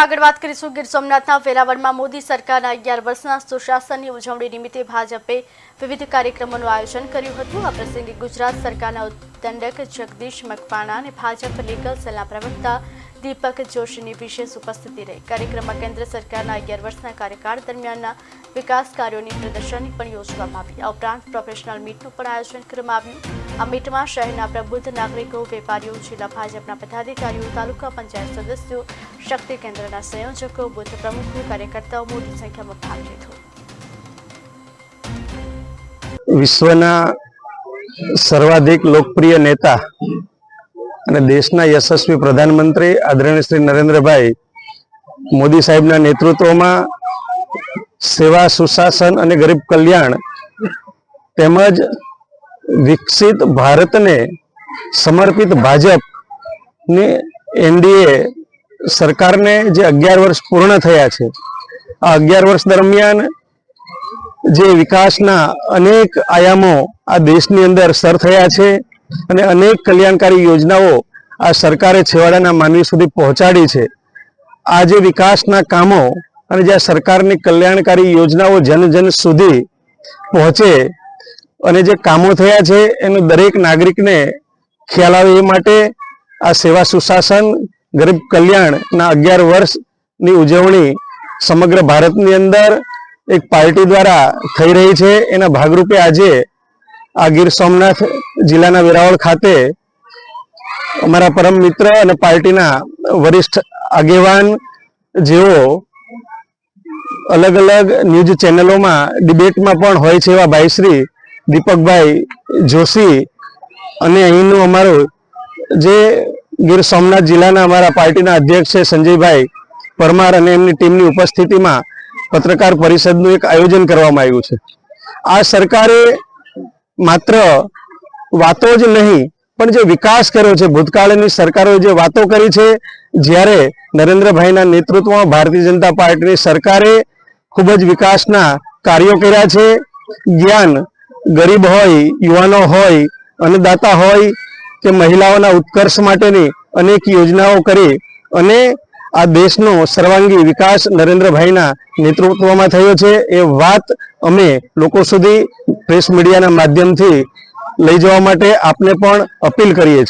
આગળ વાત કરીશું. ગીર સોમનાથના વેરાવળમાં મોદી સરકારના અગિયાર વર્ષના સુશાસનની ઉજવણી નિમિત્તે ભાજપે વિવિધ કાર્યક્રમોનું આયોજન કર્યું હતું. આ પ્રસંગે ગુજરાત સરકારના દંડક જગદીશ મકવાણા અને ભાજપ લીગલ સેલના પ્રવક્તા દીપક જોશીની વિશેષ ઉપસ્થિતિ રહી. કાર્યક્રમમાં કેન્દ્ર સરકારના અગિયાર વર્ષના કાર્યકાળ દરમિયાનના વિકાસ કાર્યોની પ્રદર્શની પણ યોજવામાં આવી. આ ઉપરાંત પ્રોફેશનલ મીટનું પણ આયોજન કરવામાં આવ્યું. આ મીટમાં શહેરના પ્રબુદ્ધ નાગરિકો, વેપારીઓ, જિલ્લા ભાજપના પદાધિકારીઓ, તાલુકા પંચાયત સદસ્યો, શક્તિ કેન્દ્રના સંયોજકો, બુથ પ્રમુખો, કાર્યકર્તાઓ મોટી સંખ્યામાં ભાગ લીધો. વિશ્વના સર્વાધિક લોકપ્રિય નેતા અને દેશના યશસ્વી પ્રધાનમંત્રી આદરણીય શ્રી નરેન્દ્રભાઈ મોદી સાહેબના નેતૃત્વમાં સેવા, સુશાસન અને ગરીબ કલ્યાણ તેમજ વિકસિત ભારતને સમર્પિત ભાજપની એનડીએ સરકારને જે અગિયાર વર્ષ પૂર્ણ થયા છે, આ અગિયાર વર્ષ દરમિયાન જે વિકાસના અનેક આયામો આ દેશની અંદર સર થયા છે. અને અનેક કલ્યાણકારી યોજનાઓ આ સરકારે છેવાડાના માનવી સુધી પહોંચાડી છે. આ જે વિકાસના કામો અને જે સરકારની કલ્યાણકારી યોજનાઓ જન જન સુધી પહોંચે અને જે કામો થયા છે એનું દરેક નાગરિકને ખ્યાલ આવે એ માટે આ સેવા સુશાસન, ગરીબ કલ્યાણના અગિયાર વર્ષની ઉજવણી સમગ્ર ભારતની અંદર એક પાર્ટી દ્વારા થઈ રહી છે. એના ભાગરૂપે આજે આ ગીર સોમનાથ જિલ્લાના વેરાવળ ખાતે અમારા પરમ મિત્ર અને પાર્ટીના વરિષ્ઠ આગેવાન જેઓ અલગ અલગ ન્યૂઝ ચેનલોમાં ડિબેટમાં પણ હોય છે એવા ભાઈશ્રી દીપકભાઈ જોશી અને અહીંનું અમારું જે ગીર સોમનાથ જિલ્લાના અમારા પાર્ટીના અધ્યક્ષ છે સંજયભાઈ પરમાર અને એમની ટીમની ઉપસ્થિતિમાં પત્રકાર પરિષદનું એક આયોજન કરવામાં આવ્યું છે. આ સરકારે માત્ર વાતો જ નહીં, પણ જે વિકાસ કર્યો છે, ભૂતકાળની સરકારોએ જે વાતો કરી છે, જ્યારે નરેન્દ્રભાઈના નેતૃત્વમાં ભારતીય જનતા પાર્ટીની સરકારે ખૂબ જ વિકાસના કાર્યો કર્યા છે. જ્ઞાન ગરીબ હોય, યુવાનો હોય, અન્નદાતા હોય કે મહિલાઓના ઉત્કર્ષ માટેની અનેક યોજનાઓ કરી અને આ દેશનો સર્વાંગી વિકાસ નરેન્દ્રભાઈના નેતૃત્વમાં થયો છે. એ વાત અમે લોકો સુધી પ્રેસ મીડિયાના માધ્યમથી લઈ જવા માટે આપને પણ અપીલ કરીએ છીએ.